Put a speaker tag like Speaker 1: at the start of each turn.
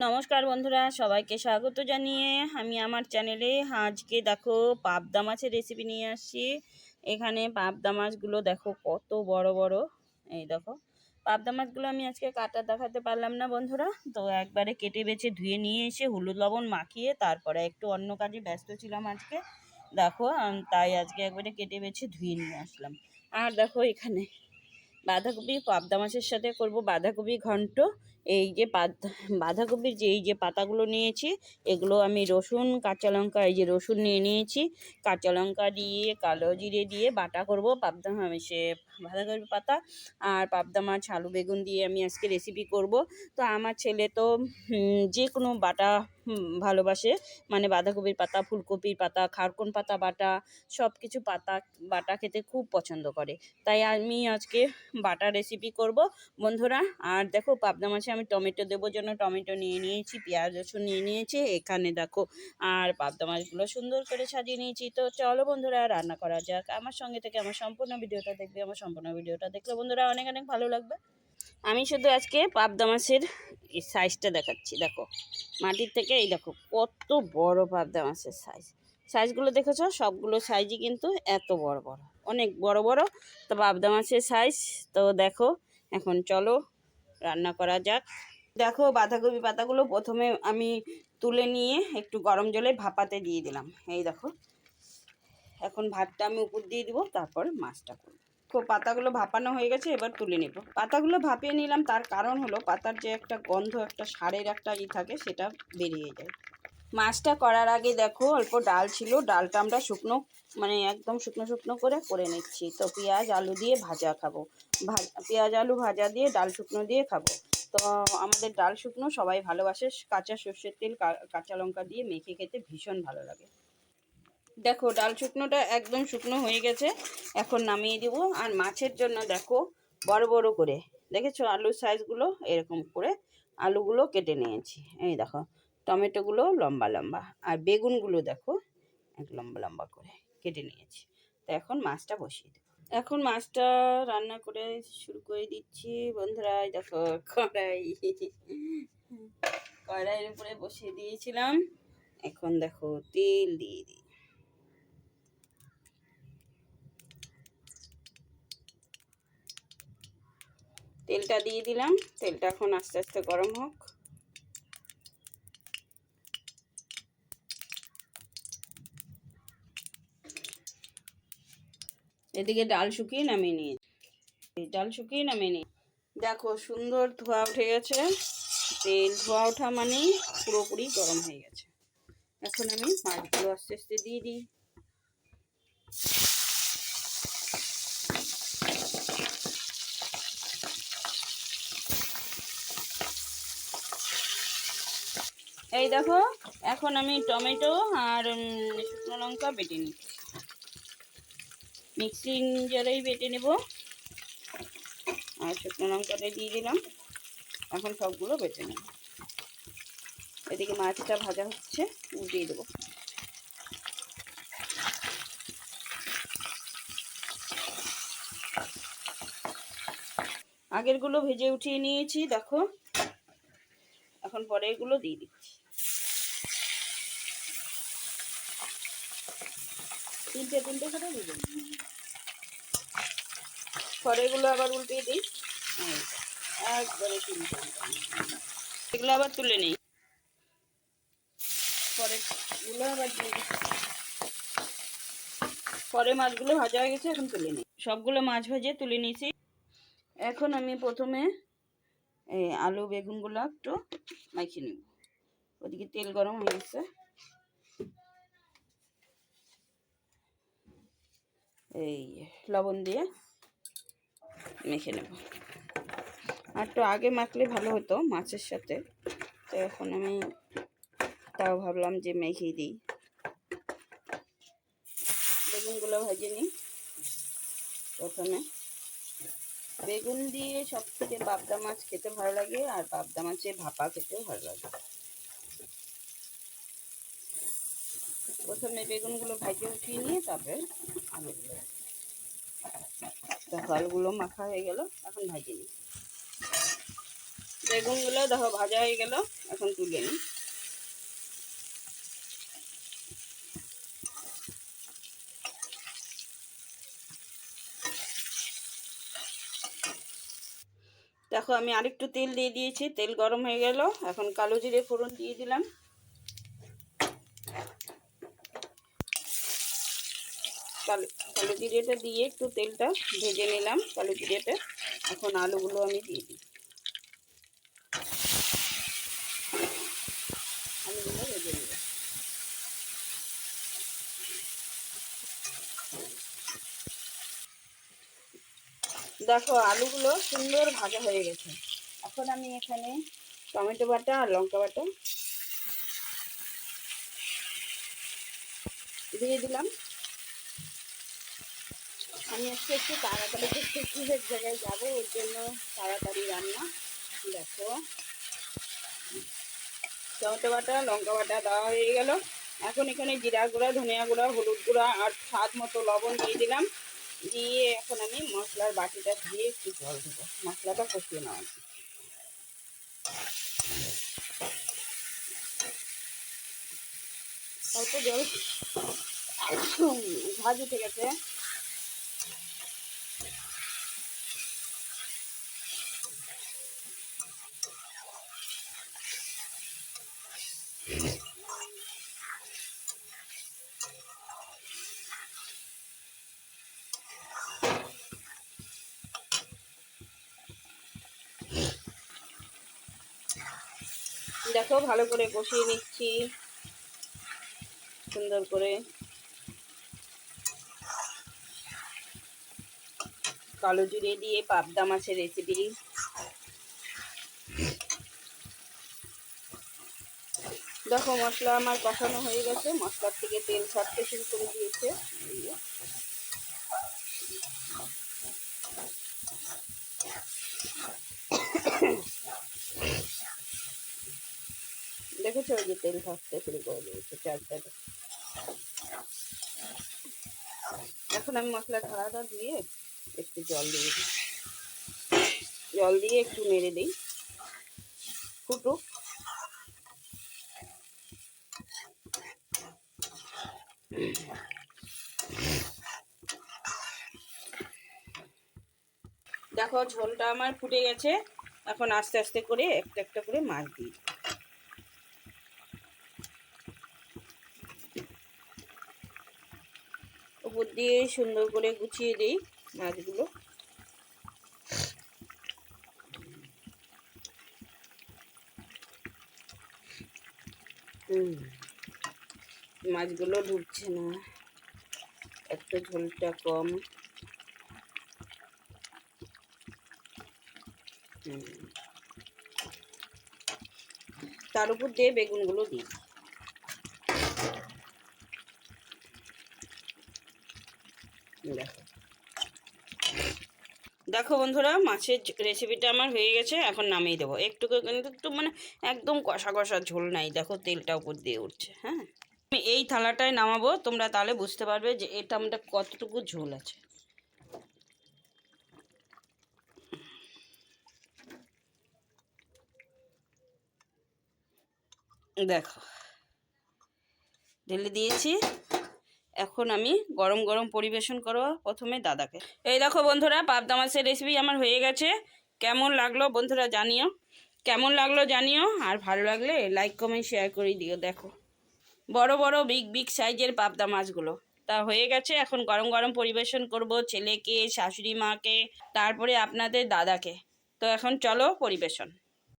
Speaker 1: নমস্কার বন্ধুরা, সবাইকে স্বাগত জানিয়ে আমি আমার চ্যানেলে আজকে দেখো পাবদা মাছের রেসিপি নিয়ে আসছি। এখানে পাবদা মাছগুলো দেখো কত বড় বড়। এই দেখো, পাবদা মাছগুলো আমি আজকে কাটা দেখাতে পারলাম না বন্ধুরা। তো একবারে কেটে বেছে ধুয়ে নিয়ে এসে হলুদ লবণ মাখিয়ে তারপরে একটু অন্য কাজে ব্যস্ত ছিলাম আজকে। দেখো তাই আজকে একবারে কেটে বেছে ধুয়ে নিয়ে আসলাম। আর দেখো এখানে বাঁধাকপি, পাবদা মাছের সাথে করব বাঁধাকপি ঘন্ট। এই যে বাঁধাকপির যে, এই যে পাতাগুলো নিয়েছি, এগুলো আমি রসুন, কাঁচা লঙ্কা, এই যে রসুন নিয়ে নিয়েছি। কাঁচা লঙ্কা দিয়ে, কালো জিরে দিয়ে বাটা করব, পাবদা সে বাঁধাকপি পাতা আর পাবদা মাছ, আলু বেগুন দিয়ে আমি আজকে রেসিপি করব। তো আমার ছেলে তো যে কোনো বাটা ভালোবাসে। মানে বাঁধাকপির পাতা, ফুলকপির পাতা, খারকন পাতা বাটা সব কিছু পাতা, বাটা খেতে খুব পছন্দ করে। তাই আমি আজকে বাটা রেসিপি করব। বন্ধুরা, আর দেখো পাবদা মাছে আমি টমেটো দেবো জন্য। টমেটো নিয়ে নিয়েছি, পেঁয়াজ, রসুন নিয়ে নিয়েছি, এখানে দেখো আর পাবদা মাছগুলো সুন্দর করে সাজিয়ে নিয়েছি। তো চলো বন্ধুরা, রান্না করা যাক। আমার সঙ্গে থেকে আমার সম্পূর্ণ ভিডিওটা দেখবে, আমার সম্পূর্ণ ভিডিওটা দেখলে বন্ধুরা অনেক অনেক ভালো লাগবে। আমি শুধু আজকে পাবদা মাছের সাইজটা দেখাচ্ছি, দেখো। মাটির থেকে এই দেখো, কত বড় পাবদা মাছের সাইজ সাইজগুলো দেখেছ? সবগুলো সাইজই কিন্তু এত বড় বড়। অনেক বড় বড়। তো পাবদা মাছের সাইজ তো দেখো, এখন চলো রান্না করা যাক। দেখো বাঁধাকপি পাতাগুলো প্রথমে আমি তুলে নিয়ে একটু গরম জলে ভাপাতে দিয়ে দিলাম। এই দেখো। এখন ভাতটা আমি উপর দিয়ে দিব, তারপর মাছটা করব। তো পাতাগুলো ভাপানো হয়ে গেছে, এবার তুলে নেব। পাতাগুলো ভাপিয়ে নিলাম, তার কারণ হলো পাতার যে একটা গন্ধ, একটা সারের একটা ই থাকে, সেটা বেরিয়ে যায়। মাছটা করার আগে দেখো, অল্প ডাল ছিল। ডালটা আমরা শুকনো মানে একদম শুকনো শুকনো করে করে নিচ্ছি। তো পেঁয়াজ, আলু দিয়ে ভাজা খাব। পেঁয়াজ, আলু ভাজা দিয়ে, ডাল শুকনো দিয়ে খাব। তো আমাদের ডাল শুকনো, সবাই ভালোবাসে। কাঁচা সর্ষের তেল কাঁচা লঙ্কা দিয়ে মেখে খেতে ভীষণ ভালো লাগে। দেখো, ডাল শুকনোটা একদম শুকনো হয়ে গেছে। এখন নামিয়ে দিব। আর মাছের জন্য দেখো, বড় বড় করে। দেখেছ? আলুর সাইজগুলো এরকম করে আলুগুলো কেটে নিয়েছি। এই দেখো টমেটোগুলো লম্বা লম্বা। আর বেগুনগুলো দেখো, এক লম্বা লম্বা করে কেটে নিয়েছি। তো এখন মাছটা বসিয়ে দেবো। এখন মাছটা রান্না করে শুরু করে দিচ্ছি। বন্ধুরা দেখো কড়াই। কড়াইয়ের উপরে বসিয়ে দিয়েছিলাম। এখন দেখো তেল দিয়ে দিই। তেলটা দিয়ে দিলাম। তেলটা এখন আস্তে আস্তে গরম হোক। এদিকে ডাল শুকিয়ে নামিয়ে নিয়ে ডাল শুকিয়ে নামিয়ে নিয়ে। দেখো সুন্দর ধোয়া উঠে গেছে। তেল ধোয়া ওঠা মানেই পুরোপুরি গরম হয়ে গেছে। এখন আমি মাছগুলো আস্তে আস্তে দিয়ে দিই। এই দেখো, এখন আমি টমেটো আর শুকনো লঙ্কা বেটে নিচ্ছি। মিক্সিং জারেই বেটে নেব। আর শুকনো লঙ্কাটা দিয়ে দিলাম। এখন সবগুলো বেটে নেব। এদিকে মাছটা ভাজা হচ্ছে উঠিয়ে দেবো। আগেরগুলো ভেজে উঠিয়ে নিয়েছি, দেখো। এখন পরে এগুলো দিয়ে দিচ্ছি। তিনটে তিনটে করে দিয়ে দেবো? পরে এগুলো আবার উল্টিয়ে দিই। একবারে তিনটে এগুলো আবার তুলে নিই। পরে গুলো আবার দিয়ে দিই। পরে মাছগুলো ভাজা হয়ে গেছে, এখন তুলে নিই। সবগুলো মাছ ভেজে তুলে নিয়েছি। এখন আমি প্রথমে এই আলু বেগুনগুলো একটু মাখিয়ে নিব। ওদিকে তেল গরম হয়ে গেছে। এই লবণ দিয়ে মেখে নেব। আর একটু আগে মাখলে ভালো হতো মাছের সাথে। তো এখন আমি তাও ভাবলাম যে মেখে দিই। বেগুনগুলো ভেজে নিই প্রথমে। বেগুন দিয়ে সব থেকে পাবদা মাছ খেতে ভালো লাগে আর পাবদা মাছের ভাপা খেতেও ভালো লাগে। প্রথমে বেগুনগুলো ভাজে উঠিয়ে নিয়ে তারপরে আলুগুলো দেখো, আলুগুলো মাখা হয়ে গেল, এখন ভাজে নিই। বেগুনগুলো দেখো, ভাজা হয়ে গেল, এখন তুলে নিই। দেখো, আমি আরেকটু তেল দিয়ে দিয়েছি, তেল গরম হয়ে গেল, এখন কালো জিরে ফোড়ন দিয়ে দিলাম। কালো কালো জিরেটা দিয়ে একটু তেলটা ভেজে নিলাম। কালো জিরেটা, এখন আলুগুলো আমি দিয়ে দিই। আলুগুলো ভেজে নিলাম। দেখো, আলুগুলো সুন্দর ভাজা হয়ে গেছে। এখন আমি এখানে টমেটো বাটা আর লঙ্কা বাটা দিয়ে দিলাম। আমি আজকে একটু তাড়াতাড়ি একটু কুকুরের জায়গায় যাব, ওর জন্য তাড়াতাড়ি রান্না। দেখো। টমেটো বাটা, লঙ্কা বাটা দেওয়া হয়ে গেল। এখন এখানে জিরা গুঁড়া, ধনিয়া গুঁড়া, হলুদ গুঁড়া আর স্বাদ মতো লবণ দিয়ে দিলাম। দিয়ে এখন আমি মশলার বাটিটা দিয়ে একটু জল দেবো। মশলাটা কষিয়ে নেওয়া অল্প জল। ভাজ উঠে গেছে। দেখো, ভালো করে কষিয়ে নিচ্ছি। সুন্দর করে। কালো জুড়ে দিয়ে পাবদা মাছের রেসিপি দেখো, মশলা আমার কষানো হয়ে গেছে। মশলার থেকে তেল ছাড়তে শুরু করে দিয়েছে এই যে। দেখেছ ওই যে তেল থাকতে শুরু করে দিয়েছে চারটাতে এখন আমি মশলা ঢালাটা দিয়ে একটু জল দিয়ে দিই। জল দিয়ে একটু নেড়ে দিই। ফুটুক। দেখো ঝোলটা আমার ফুটে গেছে। এখন আস্তে আস্তে করে একটা একটা করে মাছ দিই। উপর দিয়ে সুন্দর করে গুছিয়ে দিই মাছগুলো। মাছগুলো ঢুকছে না। একটু ঝোলটা কম। তার উপর দিয়ে বেগুনগুলো দিই। দেখো। দেখো বন্ধুরা, মাছের রেসিপিটা আমার হয়ে গেছে, এখন নামিয়ে দেবো। একটু কিন্তু একটু মানে একদম কষা কষা ঝোল নাই। দেখো তেলটা উপর দিয়ে উঠছে হ্যাঁ? আমি এই থালাটায় নামাবো, তোমরা তাহলে বুঝতে পারবে যে এটা আমাদের কতটুকু ঝোল আছে। দেখো। ঢেলে দিয়েছি। এখন আমি গরম গরম পরিবেশন করব প্রথমে দাদাকে। এই দেখো বন্ধুরা, পাবদা মাছের রেসিপি আমার হয়ে গেছে। কেমন লাগল বন্ধুরা জানিও। কেমন লাগল জানিও। আর ভালো লাগলে লাইক কমেন্ট শেয়ার করে দিও, দেখো। বড় বড় বিগ বিগ সাইজের পাবদা মাছগুলো। তা হয়ে গেছে, এখন গরম গরম পরিবেশন করব ছেলেকে, শাশুড়ি মাকে, তারপরে আপনাদের দাদাকে। তো এখন চলো পরিবেশন।